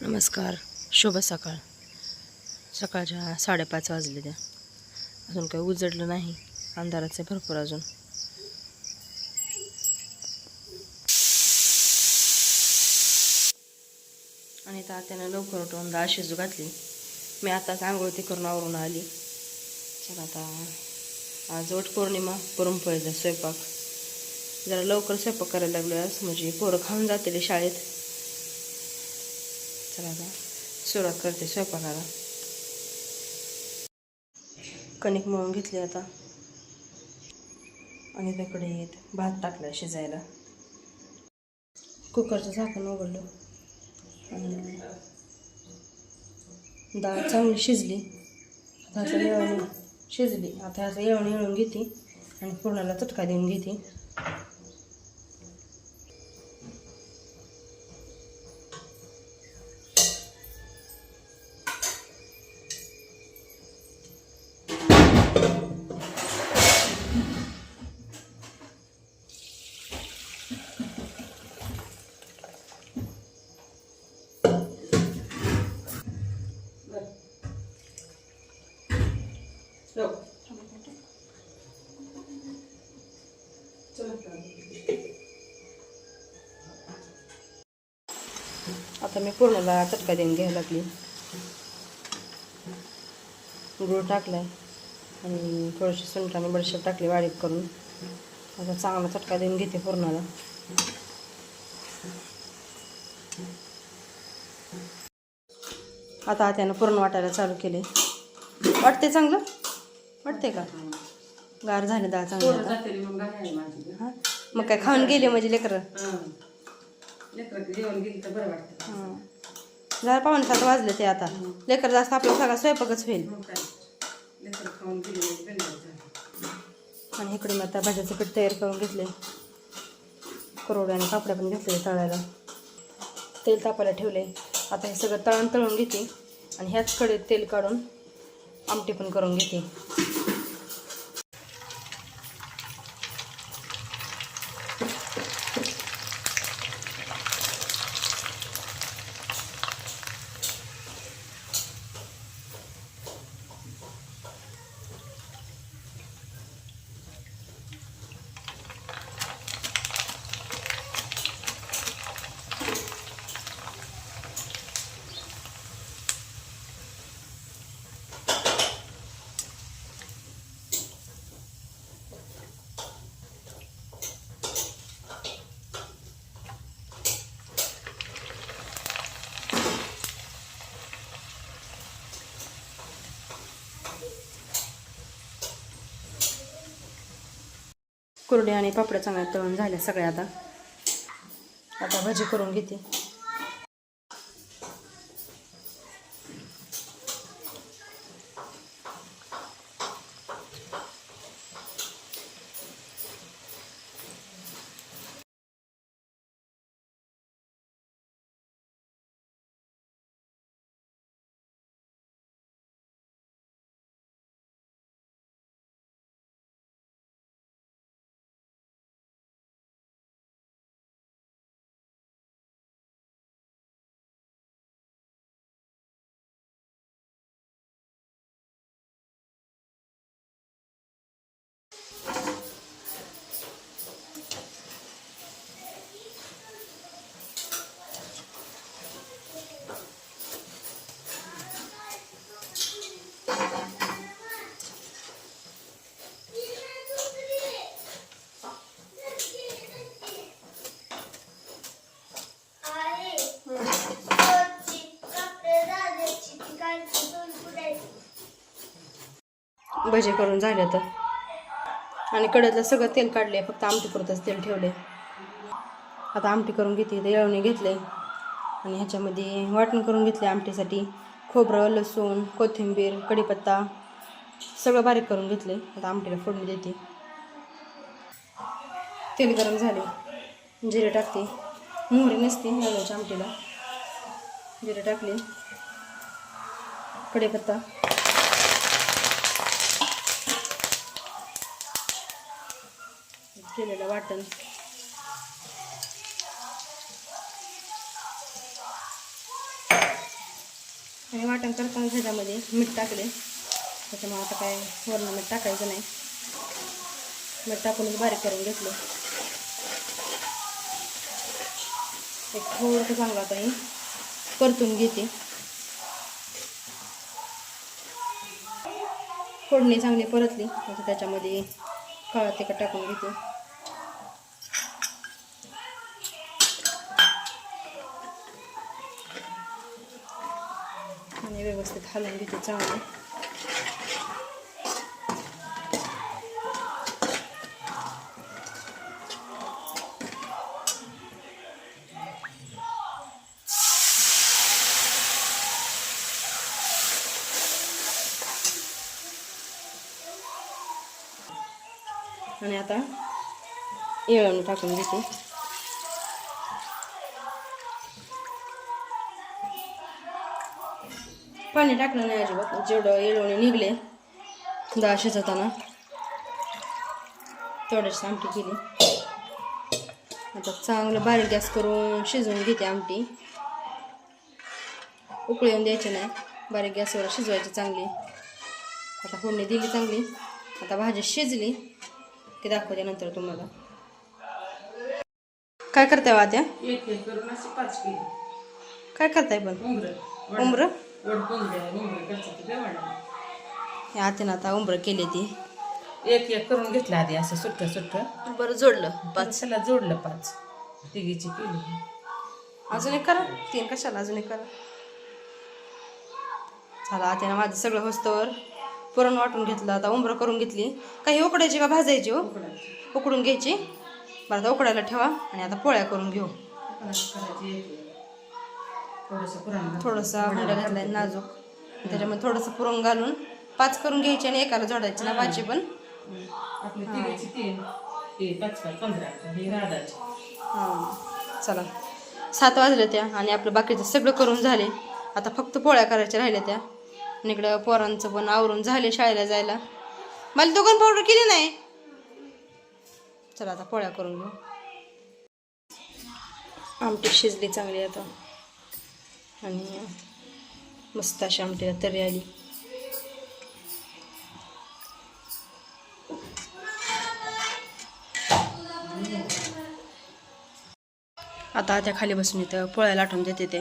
नमस्कार शुभ सकाळ. सकाळच्या साडेपाच वाजले त्या अजून काही उजडलं नाही. अंधाराचे भरपूर अजून. आणि तात्यानं लवकर उठवून डाळ शिजू घातली. मी आताच आंघोळ ती करून आवरून आली. चला आता आज वट पौर्णिमा पुरणपोळीचा स्वयंपाक. जरा लवकर स्वयंपाक करायला लागलो आज. म्हणजे पोरं खाऊन जातील शाळेत. चला आता सुरुवात करते स्वयंपाकाला. कणिक मळून घेतली आता. आणि त्याकडे भात टाकला शिजायला. कुकरचं झाकण उघडलं. आणि डाळ चांगली शिजली. आता आता येळवणी शिजली. आता आता येळवणी येळून घेते. आणि पुरणाला चटका देऊन घेते. आता मी पूर्णाला चटका देऊन घ्यायला लागली. गूळ टाकलाय आणि थोडीशी सुंठ आणि बडीशेप टाकली बारीक करून. आता चांगला चटका देऊन घेते पूर्णाला. आता त्यानं पूर्ण वाटायला चालू केले. वाटते चांगलं? वाटते का? गार झाले डाळ चांगली हा? मग काय खाऊन गेले म्हणजे लेकरं? हां. जरा पावणे सात वाजले ते आता. लेकर जास्त आपला सगळा स्वयंपाकच होईल. मग बेंडायचं आणि इकडे मी आता भाज्याचं पीठ तयार करून घेतले करोडे आणि कापड्या पण घेतले तळायला. तेल तापायला ठेवले आता हे सगळं तळण तळून घेते. आणि ह्याच कडेत तेल काढून आमटी पण करून घेते. कुरडे आणि पापड्या चांगल्या तळून झाल्या सगळ्या आता. आता भाजी करून घेते. भजे करून झाले तर आणि कड्यातलं सगळं तेल काढले फक्त आमटी पुरतंच तेल ठेवले आता आमटी करून घेते ते येळवणी घेतले आणि ह्याच्यामध्ये वाटण करून घेतले आमटीसाठी. खोबरं लसूण कोथिंबीर कढीपत्ता सगळं बारीक करून घेतले आता आमटीला फोडणी देते. तेल गरम झाले जिरे टाकते. मोहरी नसते येळवण्याच्या आमटीला. जिरे टाकले. कढीपत्ता. केलेलं वाटण. आणि वाटण करताना ह्याच्यामध्ये मीठ टाकले. त्याच्यामुळे आता काय वरण मीठ टाकायचं नाही. मीठ टाकूनच बारीक करून घेतलं. एक थोडंसं चांगलं आता हे परतून घेते. फोडणी चांगली परतली. आता त्याच्यामध्ये काळा तिखट टाकून घेते. आणि व्यवस्थित हलवून घेते चांगलं आणि आता येळवणी टाकून घेते पाणी टाकलं नाही अजिबात. जेवढं येळवणी निघले डाळ शिजवताना तेवढ्याच आमटी केली. आता चांगलं बारीक गॅस करून शिजवून घेते आमटी. उकळी येऊन द्यायची नाही. बारीक गॅसवर शिजवायची चांगली. आता फोडणी दिली चांगली. आता भाजी शिजली. की दाखवते नंतर तुम्हाला. काय करताय पाच किलो. काय करताय पण? उमरं हे आत्यानं आता उंबरं केली ती. एक एक करून घेतलं आधी असं सुट्ट सुट्ट. बरं जोडलं पाच. त्याला जोडलं पाच. तिघीची केली. अजून एक करा. तीन कशाला अजून एक करा. झालं आत्यानं माझं सगळं होस्तवर पुरण वाटून घेतलं. आता उंबरं करून घेतली. काही उकडायची का भाजायची हो? उकडून घ्यायची. बरं आता उकडायला ठेवा आणि आता पोळ्या करून घेऊ. थोडंसं हुंडा घातलाय नाजूक. त्याच्यामध्ये थोडंसं पुरण घालून पाच करून घ्यायची आणि एकाला जोडायची ना पाचशे पण. हे हां. चला. सात वाजल्या त्या आणि आपलं बाकीचं सगळं करून झाले. आता फक्त पोळ्या करायच्या राहिल्या त्या. आणि इकडं पोरांचं पण आवरून झाले शाळेला जायला. मला दोघं पावडर केली नाही. चला आता पोळ्या करून घेऊ. आमटी शिजली चांगली आता. आणि मस्त अशा आमटीला तरी आली. आता त्या खाली बसून इथं पोळ्या लाटून देते ते.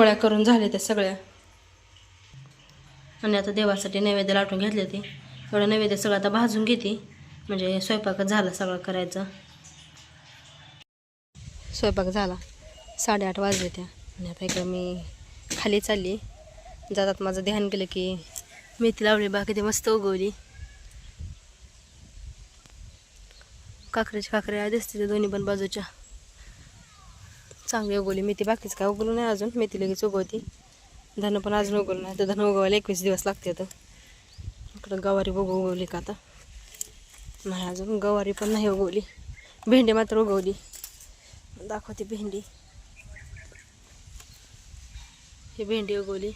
पोळ्या करून झाल्या त्या सगळ्या. आणि आता देवासाठी नैवेद्य लाटून घेतले ते. एवढं नैवेद्य सगळं आता भाजून घेते. म्हणजे स्वयंपाक झाला सगळं करायचं. स्वयंपाक झाला. साडेआठ वाजले त्या. आणि आता इकडं मी खाली चालली. जातात माझं ध्यान केलं की मेथी लावली बाकी किती मस्त उगवली. काकऱ्याची काकऱ्या दिसते त्या दोन्ही पण बाजूच्या. चांगली उगवली. मेथी बाकीच काय उगवलं नाही अजून. मेथी लगेच उगवती. धन पण अजून उगवलं नाही. तर धन उगवायला एकवीस दिवस लागते तर इकडं गवारी बघू उगवली का आता. नाही अजून. गवारी पण नाही उगवली. भेंडी मात्र उगवली. दाखवते भेंडी. ही भेंडी उगवली.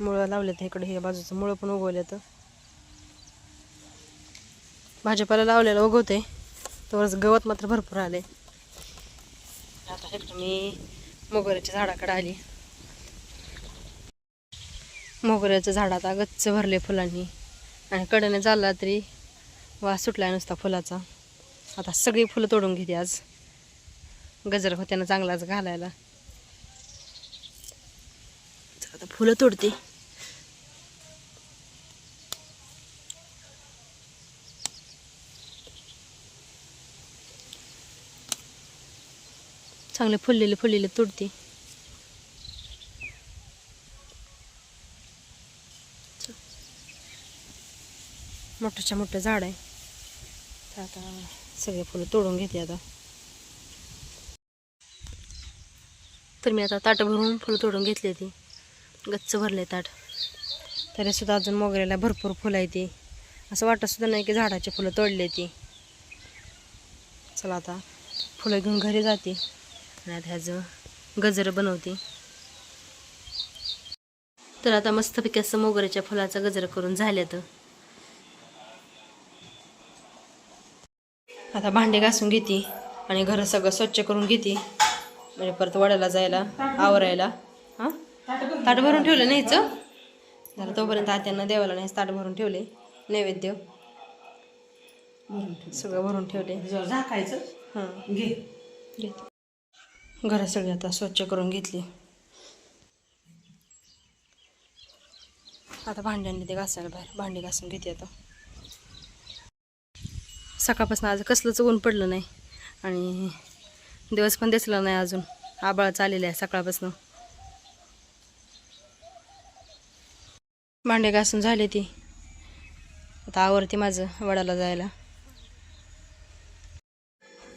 मुळं लावलेत इकडे. हे बाजूचं मुळं पण उगवलेत. भाजीपाला लावलेलं उगवते तेवढंच गवत मात्र भरपूर आले इकडं मी मोगऱ्याच्या झाडाकडे आली. मोगऱ्याचं झाड आता गच्च भरले फुलांनी. आणि कडने झाला तरी वास सुटला नुसता फुलाचा. आता सगळी फुलं तोडून घेते आज. गजर होत्यानं चांगलाच घालायला. आता फुलं तोडते. चांगले फुललेले फुललेले तोडते. मोठंच्या मोठं झाड आहे. तर आता सगळे फुलं तोडून घेते आता. तर मी आता ताट भरून फुलं तोडून घेतली ती गच्च भरले ताट. तरी सुद्धा अजून मोगऱ्याला भरपूर फुलं आहे ती. असं वाटत सुद्धा नाही की झाडाची फुलं तोडले ती. चला आता फुलं घेऊन घरी जाते. आणि आता ह्याचं गजर बनवते. तर आता मस्तपैकी असं मोगऱ्याच्या फुलाचा गजर करून झालं तर आता भांडे घासून घेते आणि घर सगळं स्वच्छ करून घेते. म्हणजे परत वड्याला जायला आवरायला. हां? ताट भरून ठेवलं नाहीचं झालं तोपर्यंत आत्यांना देवाला नाही ताट भरून ठेवले. नैवेद्य. सगळं भरून ठेवले. झाकायचं. हां. घे. घरं सगळी आता स्वच्छ करून घेतली. आता भांड्यांनी ते घासायला बाहेर. भांडी घासून घेते आता. सकाळपासून आज कसलंच ऊन पडलं नाही आणि दिवस पण दिसला नाही अजून. आबाळ चाललेलं आहे सकाळपासून. भांडे घासून झाले ती. आता आवरती माझं वडाला जायला.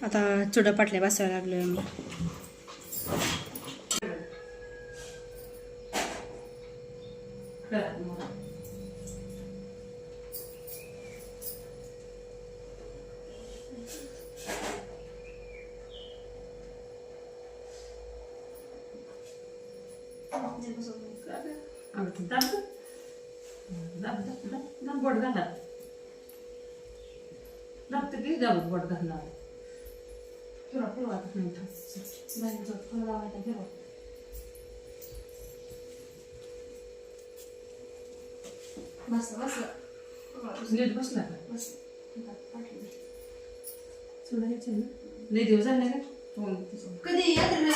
आता चुडा पाटल्या बसायला लागलोय मी घरात मग. अगं तू दाब गं. दाब, दाब, दाब, दाब, बोट घाला. दाब तर किती दाबत बोट घालणार फिरवा, फिरवा लावायला फिरवा. नीट बसला ह्याचं ना. लय दिवस झाले का? तसं. कधी यात्रेला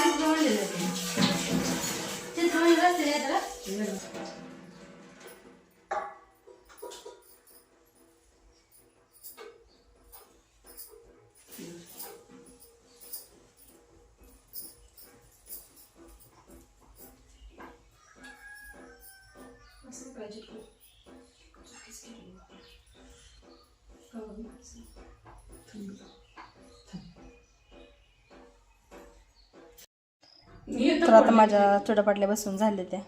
चित्रमणी रस्ते यात्रा तर आता माझ्या चोडापाटल्या बसून झाले त्या.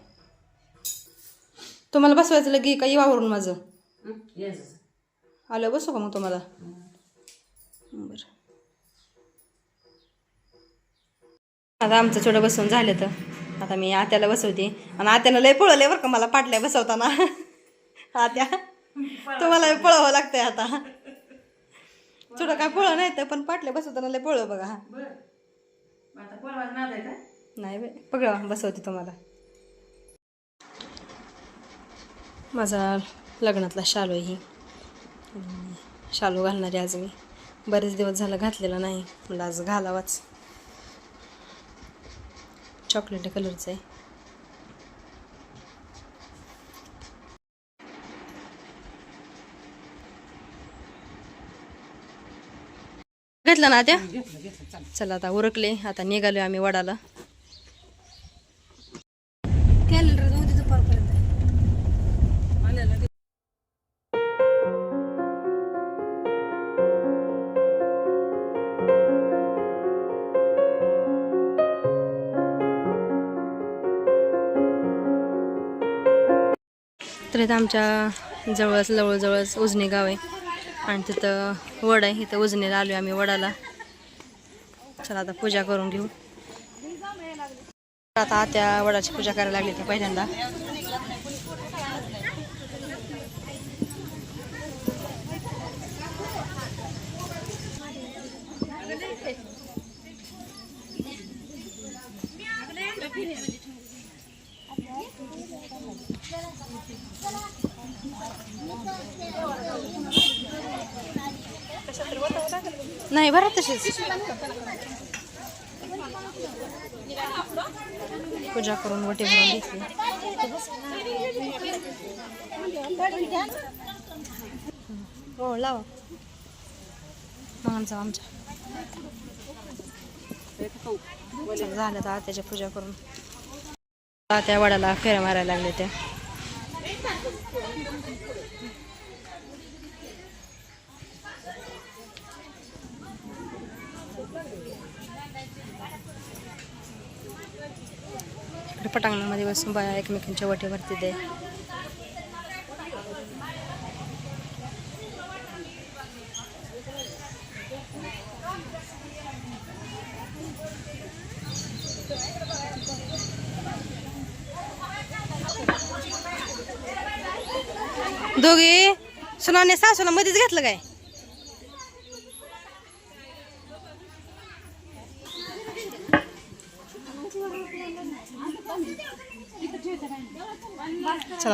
तुम्हाला बसवायचं लगे काही वावरून माझं. आलं बसू का मग तुम्हाला? बरं. आता आमचं छोटं बसून झालं तर. आता मी आत्याला बसवते. आणि आत्यानं लय पळवले बरं का मला पाटल्या बसवताना. आत्या. तुम्हाला लय पळवावं लागतंय आता. छोटं काय पळव नाही तर पण पाटल्या बसवताना लय पळव बघा. नाही बे पगडा बसवते तुम्हाला. माझा लग्नातला शालू ही. शालू घालणारी आज मी. बरेच दिवस झालं घातलेला नाही. म्हणलं आज घालावाच. चॉकलेटी कलरचं आहे. घेतलं ना त्या चाल. आता उरकले आता निघालो आम्ही वडाला. कॅलेंडर उद्या दुपारपर्यंत तर आमच्या जवळच जवळजवळच उजनी गाव आहे. आणि तिथं वड आहे इथं उजनीला आलो आम्ही वडाला. चला आता पूजा करून घेऊ. आता आत्या वडाची पूजा करायला लागली ते पहिल्यांदा. नाही बरं तशीच पूजा करून वटे भरून घेतली. हो लावा. माणसा आमच्या झालं तर आत्याच्या पूजा करून. त्या वडाला फेऱ्या मारायला लागल्या त्या. इकडे पटांगणामध्ये बसून बाया एकमेकांच्या वटीवरती दे. दोघी सुनाने सासूला मध्येच घेतलं काय चला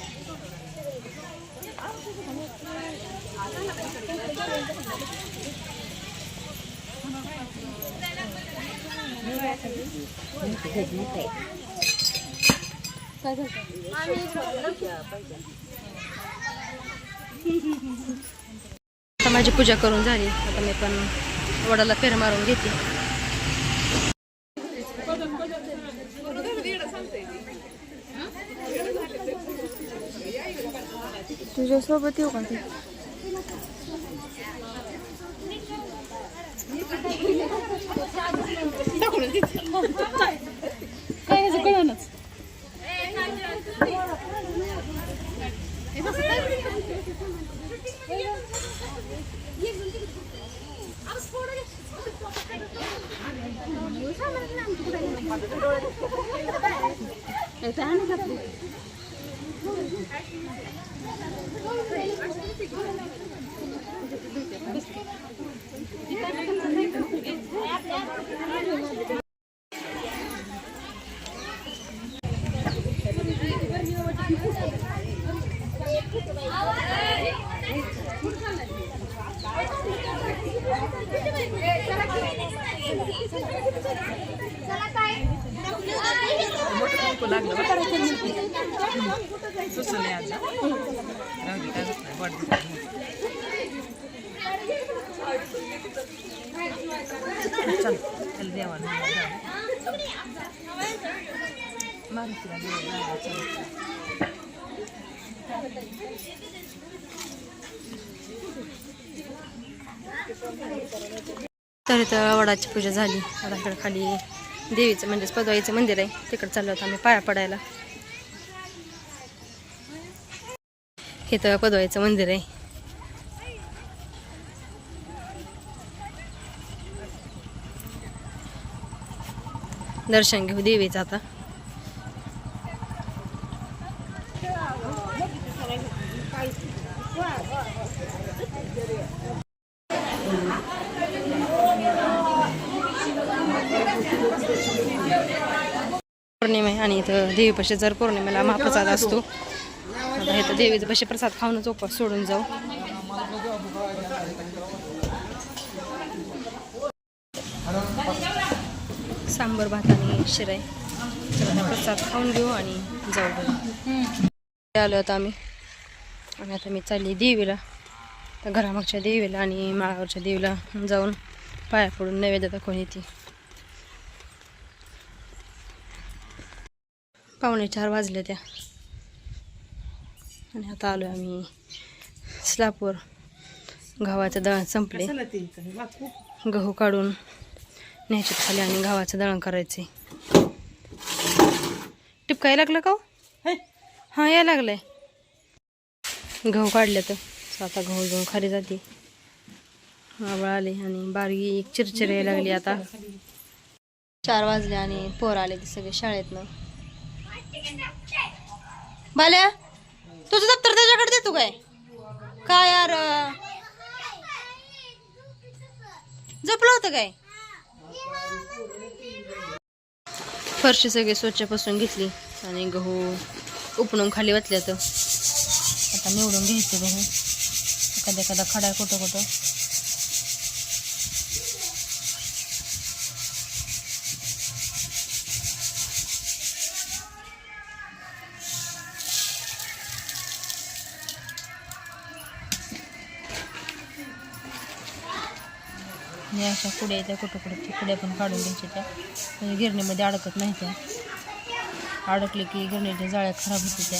आता माझी पूजा करून झाली. आता मी पण वडाला फेर मारून घेते. तुझ्यासोबत येऊ का ते काय ह्याचं कळणच तर इथं वडाची पूजा झाली. आता खाली देवीचं म्हणजेच पदवाईचं मंदिर आहे. तिकडे चाललो होतो आम्ही पाया पडायला. इथं पदवाईचं मंदिर आहे. दर्शन घेऊ देवीचं आता. पौर्णिमा आणि इथं देवीपाशी जर पौर्णिमेला महाप्रसाद असतो आता इथं देवीचं पाशी प्रसाद खाऊनच उपवास सोडून जाऊ. सांबर भात आणि शिराय. आता प्रसाद खाऊन घेऊ आणि जाऊ घरी. आलो आता आम्ही. आणि आता मी चालली देवीला. तर घरामागच्या देवीला आणि माळावरच्या देवीला जाऊन पाया पडून नैवेद्य दाखवून येते. पावणे चार वाजले त्या. आणि आता आलो आम्ही स्लापवर गव्हाचं दळण संपले. गहू काढून न्यायचे खाली आणि गव्हाचं दळण करायचे टिपकाय लागलं का हो? हां. या लागलंय. गहू काढले तर आता गहू घेऊन खाली जाते. आबळ आले आणि बारीक चिरचिर यायला लागली आता. चार वाजले आणि पोर आले ते सगळे शाळेतनं. बाल्या तुझं दप्तर त्याच्याकडे देतो काय? काय यार? झोपलं होतं काय? फरशी सगळी स्वच्छपासून घेतली आणि गहू उपणून खाली वाचल्या तर आता निवडून घ्यायचं गहू एखाद्या एखादा खडा कुठं कुठं. पुढे येत्या कुठं कुठं पुढे कुड्या पण काढून घ्यायच्या त्या. म्हणजे गिरणीमध्ये अडकत नाही त्या. अडकले की गिरणीच्या जाळ्या खराब होते त्या.